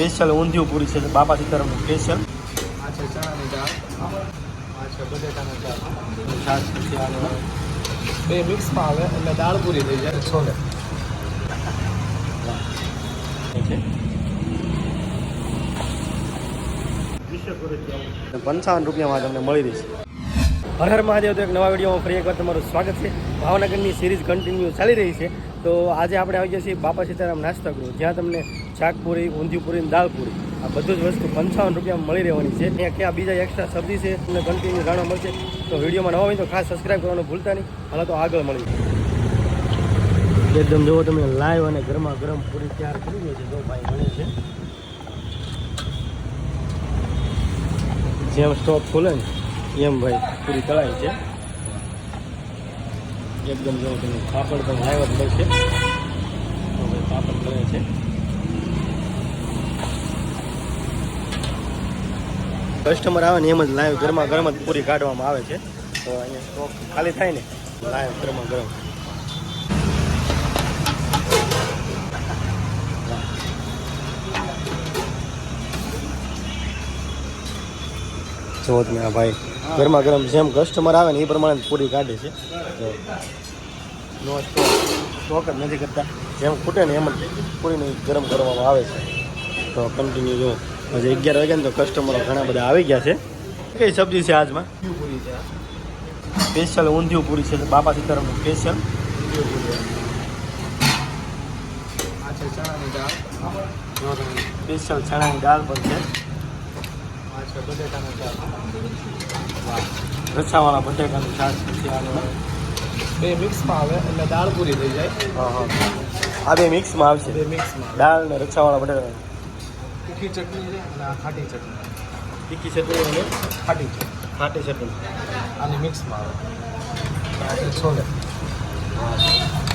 Special ઊંધિયું પૂરી છે બાપા સીતારામનું special. આ છે ચણાની દાળ આ છે બટેટાની છાશ પછી આનો બે મિક્સમાં આવે એટલે દાળ પૂરી થઈ જાય છોલે છે પંચાવન રૂપિયામાં તમને મળી રહેશે. હર હર મહાદેવ તો એક નવા વિડીયોમાં ફરી એકવાર તમારું સ્વાગત છે. ભાવનગરની સિરીઝ કન્ટિન્યુ ચાલી રહી છે. તો આજે આપણે આવી જઈએ છીએ બાપા સીતારામ નાસ્તા ગૃહ. જ્યાં તમને શાકપુરી ઊંધીપુરી અને દાળપુરી આ બધું જ વસ્તુ પંચાવન રૂપિયામાં મળી રહેવાની છે. ત્યાં ક્યાં બીજા એક્સ્ટ્રા સબ્જી છે, તમને કન્ટિન્યુ જાણવા મળશે. તો વિડીયોમાં નવા હોય તો ખાસ સબસ્ક્રાઈબ કરવાનું ભૂલતા નહીં. હાલ તો આગળ મળી એકદમ જુઓ તમે લાઈવ અને ગરમા ગરમ પૂરી તૈયાર કરી દે છે. જો ભાઈ મળે છે. જેમ સ્ટોક ખોલે ને, એમ ભાઈ પૂરી તળાય છે. એકદમ જો તમે પાપડ પણ લાઈવ જ છે. તો પાપડ તળે છે. કસ્ટમર આવે ને એમ જ લાઈવ ગરમા ગરમ જ પૂરી કાઢવામાં આવે છે. તો અહીંયા સ્ટોક ખાલી થાય ને, લાઈવ ગરમા ગરમ. જુઓ તમે ભાઈ ગરમા ગરમ જેમ કસ્ટમર આવે ને એ પ્રમાણે પૂરી કાઢે છે. નો સ્ટોક જ નથી કરતા. જેમ ખૂટે ને એમ જ પૂરીને ગરમ કરવામાં આવે છે. તો કન્ટિન્યુ જો હજી અગિયાર વાગ્યા ને તો કસ્ટમરો ઘણા બધા આવી ગયા છે. કઈ સબ્જી છે આજમાં? પૂરી છે સ્પેશિયલ ઊંધિયું પૂરી છે બાપા સીતારામનું સ્પેશિયલ સ્પેશિયલ ચણાની દાળ પણ છે. રસાવાળા બટેકાનું શાક પછી આનો બે મિક્સમાં આવે એટલે દાળ પૂરી થઈ જાય. હા હા. આ બે મિક્સમાં આવશે. બે મિક્સમાં દાળ ને રસાવાળા બટેકા તીખી ચટણી છે અને આ ખાટી ચટણી. તીખી ચટણી અને ખાટી ચટણી. ખાટી ચટણી. આની મિક્સમાં આવે. છે છોલે.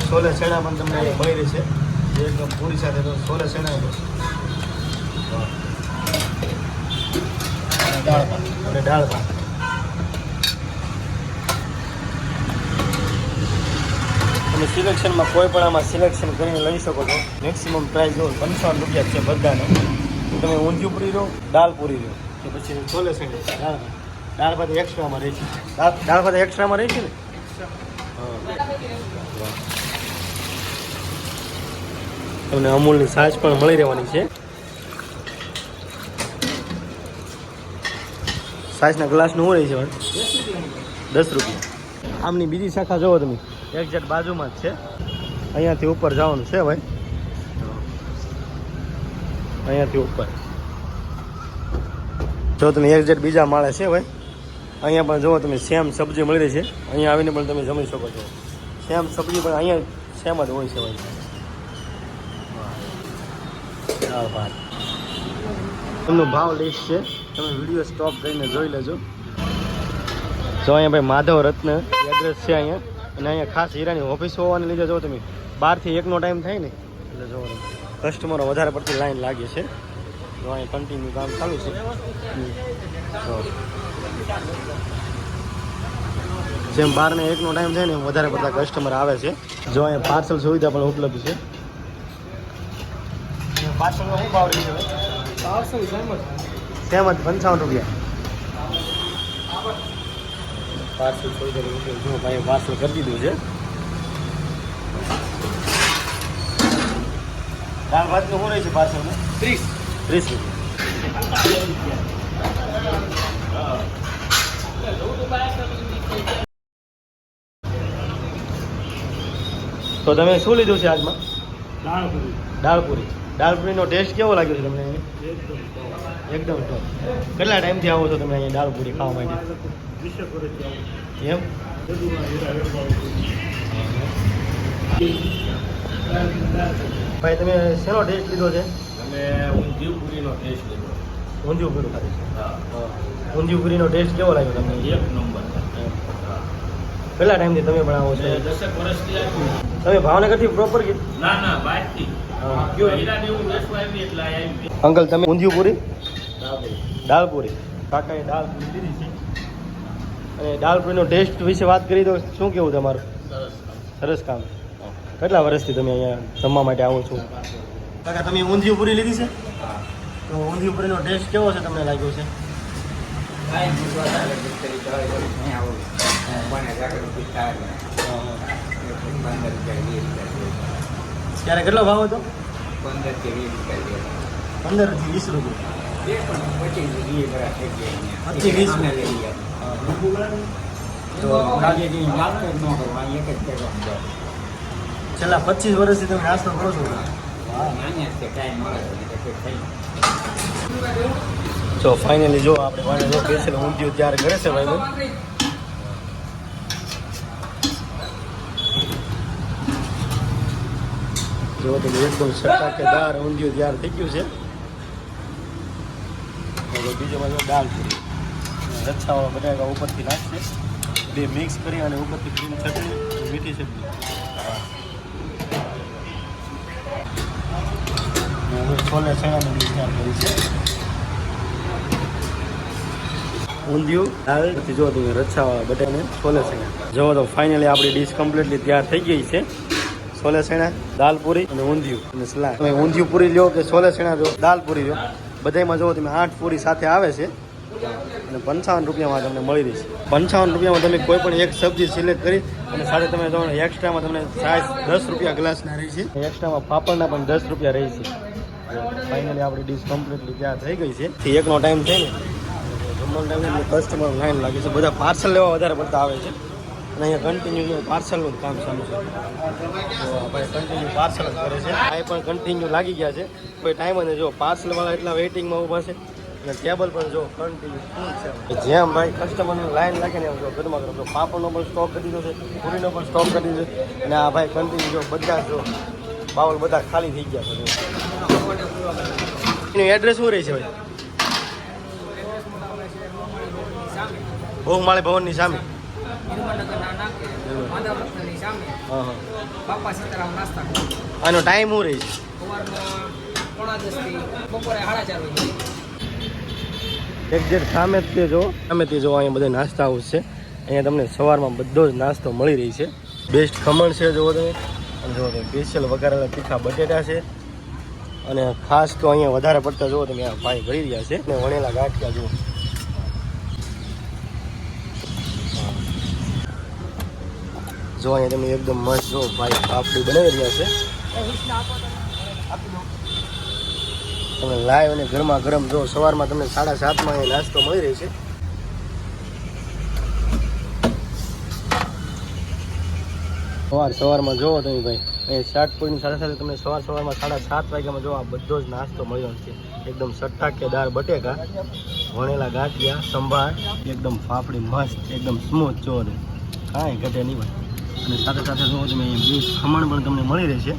છોલે ચણા પણ તમને મળી રહેશે. જે એકદમ પૂરી સાથે તો છોલે અને દાળ અને દાળ ભાત. તમે સિલેક્શનમાં કોઈ પણ આમાં સિલેક્શન કરીને લઈ શકો છો. મેક્સિમમ પ્રાઇસ જો પંચાવન રૂપિયા છે બધાને. તમે ઊંધિયું પૂરી રહો દાળ પૂરી રહો કે પછી છોલે ચણી દાળ ભાત. દાળ એક્સ્ટ્રામાં રહે છે. દાળ ભાત એક્સ્ટ્રામાં રહે છે ને? તમને અમૂલની છાશ પણ મળી રહેવાની છે. છાશના ગ્લાસનું રહે છે દસ રૂપિયા. આમની બીજી શાખા જોવો તમે. એક્ઝેક્ટ બાજુમાં જ છે. અહીંયાથી ઉપર જવાનું છે ભાઈ. અહીંયાથી ઉપર. જો તમે એક્ઝેક્ટ બીજા માળે છે ભાઈ. અહીંયા પણ જુઓ તમે સેમ સબ્જી મળી રહી છે. અહીંયા આવીને પણ તમે જમી શકો છો. સેમ સબ્જી પણ અહીંયા સેમ જ હોય છે ભાઈ. હા ભાત એમનો ભાવ લિસ્ટ છે. તમે વીડિયો સ્ટોપ કરીને જોઈ લેજો. જો અહીંયા ભાઈ માધવ રત્ન એડ્રેસ છે અહીંયા. અને અહીંયા ખાસ હીરાની ઓફિસ હોવાને લીધે જો તમે બારથી એકનો ટાઈમ થાય ને, એટલે જો કસ્ટમરો વધારે પડતી લાઈન લાગે છે. જો અહીંયા કન્ટિન્યુ કામ ચાલુ છે. જેમ બાર બારને એકનો ટાઈમ થાય ને વધારે પડતા કસ્ટમર આવે છે. જો અહીંયા પાર્સલ સુવિધા પણ ઉપલબ્ધ છે. પાર્સલનો શું ભાવ રહી છે? પાર્સલ સેમ જ. પંચાવન રૂપિયા. પાર્સલ જો ભાઈ પાર્સલ કરી દીધું છે. દાળ ભાતનું શું રહે છે પાર્સલમાં ત્રીસ. ત્રીસ રૂપિયા. તો તમે શું લીધું છે આજમાં? દાળ પૂરી. દાળપુરી દાળપુરીનો ટેસ્ટ કેવો લાગ્યો છે તમને એકદમ ટોપ કેટલા ટાઈમથી આવો છો તમે અહીંયા દાળપુરી ખાવા માટે? એમ? ભાઈ તમે શેનો ટેસ્ટ લીધો છે? અને ઊંધિયું પૂરીનો ટેસ્ટ લીધો. ઊંધિયું પૂરું ખાધું છે? પૂરીનો ટેસ્ટ કેવો લાગ્યો તમને? એક નંબર. કેટલા ટાઈમથી તમે બનાવો છો? દસેક વર્ષથી તમે ભાવનગરથી પ્રોપર ના ના બહારથી. અંકલ તમે ઊંધિયું પૂરી દાળ પૂરી કાકાએ દાળપુરી લીધી છે. અને દાળપુરીનો ટેસ્ટ વિશે વાત કરી તો શું કેવું તમારું? સરસ સરસ કામ. કેટલા વર્ષથી તમે અહીંયા જમવા માટે આવો છો? કાકા તમે ઊંધિયું પૂરી લીધી છે? તો ઊંધિયું પૂરીનો ટેસ્ટ કેવો છે તમને લાગ્યો છે? ત્યારે કેટલો ભાવ હતો પંદર કે વીસ રૂપિયા. પંદરથી વીસ રૂપિયા એ પણ પચીસ વીસ વરા થઈ ગયા અહીંયા. પચીસ વીસ અમે લઈ ગયા. તો કાજે કઈ નાસ્તો જ ન કરવો, અહીં એક જ કરવાનું બસ. છેલ્લા પચીસ વર્ષથી તમે નાસ્તો કરો છો અહીંયા જ તે કાંઈ મળે નહીં તો કોઈ ખાઈ જો ફાઇનલી જો આપણે વાળે જો બેસેલો ઊંધિયું તૈયાર કરે છે ભાઈ જો તમે એકદમ સટાકેદાર ઊંધિયું તૈયાર થઈ ગયું છે. બીજો બાજુ દાળ છે. રચ્છાવાળો બટાકા ઉપરથી નાખશે. બે મિક્સ કરી અને ઉપરથી ક્રીમ ચટણી મીઠી ચટણી. છોલે ચણાની તૈયાર કરી છે. ઊંધિયું, દાળ જો તમે રચ્છાવાળા બટાને છોલે ચણા. જો તો ફાઇનલી આપણી ડીશ કમ્પ્લીટલી તૈયાર થઈ ગઈ છે. છોલે સેણા દાલ પૂરી અને ઊંધિયું અને સલાડ. તમે ઊંધિયું પૂરી લ્યો કે છોલે સેણા જો દાલ પૂરી લ્યો. બધામાં જો તમે, આઠ પૂરી સાથે આવે છે અને પંચાવન રૂપિયામાં તમને મળી રહેશે પંચાવન રૂપિયામાં તમે કોઈ પણ એક સબ્જી સિલેક્ટ કરી અને સાથે તમે જો એક્સ્ટ્રામાં તમને સાઈઝ દસ રૂપિયા ગ્લાસના રહેશે એક્સ્ટ્રામાં પાપડના પણ દસ રૂપિયા રહેશે ફાઇનલી આપણી ડીશ કમ્પ્લીટલી ત્યાં થઈ ગઈ છે. એકનો ટાઈમ છે ને જમવાનો ટાઈમ કસ્ટમર લાઈન લાગે છે. બધા પાર્સલ લેવા વધારે પડતા આવે છે. અને અહીંયા કન્ટિન્યુ પાર્સલનું કામ ચાલુ છે. તો ભાઈ કન્ટિન્યુ પાર્સલ જ કરે છે. આ પણ કન્ટિન્યુ લાગી ગયા છે. કોઈ ટાઈમ અને જો પાર્સલવાળા એટલા વેઇટિંગમાં ઊભા છે. અને ટેબલ પણ જો કન્ટિન્યુ છે. જેમ ભાઈ કસ્ટમરની લાઈન લાગે ને જો ગરમા કરો પાપડનો પણ સ્ટોક કરી દીધો છે, પૂરીનો પણ સ્ટોક કરી દીધો છે. અને આ ભાઈ કન્ટિન્યુ જો બધા જ બાઉલ બધા ખાલી થઈ ગયા છે. એનું એડ્રેસ શું રહે છે ભાઈ? ભોગમાળી ભવનની સામે. આનો ટાઈમ શું રહે છે. એક્ઝેક્ટ સામે તે જો. સામે તે જો અહીંયા બધા નાસ્તા હાઉસ છે. અહીંયા તમને સવારમાં બધો જ નાસ્તો મળી રહી છે. બેસ્ટ ખમણ છે જુઓ તમે. અને જોવો તમે સ્પેશિયલ વઘારેલા તીખા બટેટા છે. અને ખાસ તો અહીંયા વધારે પડતા જુઓ તમે આ ભાઈ ભરી રહ્યા છે. અને વણેલા ગાંઠિયા જુઓ. જો અહીંયા તમે એકદમ મસ્ત જો ભાઈ પાપડી બનાવી રહ્યા છે. તમે લાઈવ અને ગરમા ગરમ જો સવારમાં તમને સાડા સાતમાં અહીંયા નાસ્તો મળી રહી છે. સવાર સવારમાં જોવો તમે ભાઈ. એ શાક પૂરીની સાથે સાથે તમને સવાર સવારમાં સાડા સાત વાગ્યામાં જોવો આ બધો જ નાસ્તો મળ્યો છે. એકદમ સટ્ટાકેદાર બટેકા, વણેલા ગાંઠિયા, સંભાર, એકદમ ફાફડી મસ્ત, એકદમ સ્મૂથ જોવો કાંઈ ઘટે નહીં ભાઈ. અને સાથે સાથે જોવો તમે અહીંયા બીજ ખમણ પણ તમને મળી રહેશે.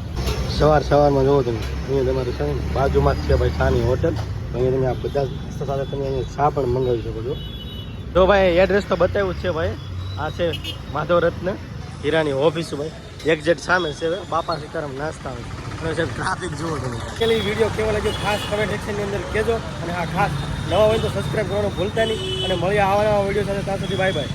સવાર સવારમાં જોવો તમે. અહીંયા તમારે છે બાજુમાં જ છે ભાઈ ચાની હોટલ. અહીંયા તમે આ બધા સાથે તમે અહીંયા ચા પણ મંગાવી શકો છો. તો ભાઈ એડ્રેસ તો બતાવ્યું છે ભાઈ. આ છે માધવ રત્ન હીરાની ઓફિસ ભાઈ. એક્ઝેટ સામે છે બાપા સીતારામ નાસ્તા હોય. ટ્રાફિક જુઓ તમે. પેલી વીડિયો કેવો લાગ્યો? ખાસ કમેન્ટ સેક્શનની અંદર કહેજો. અને હા ખાસ નવા હોય તો સબસ્ક્રાઈબ કરવાનું ભૂલતા નહીં. અને મળીએ આવા નવા વીડિયો સાથે. ત્યાં સુધી બાય બાય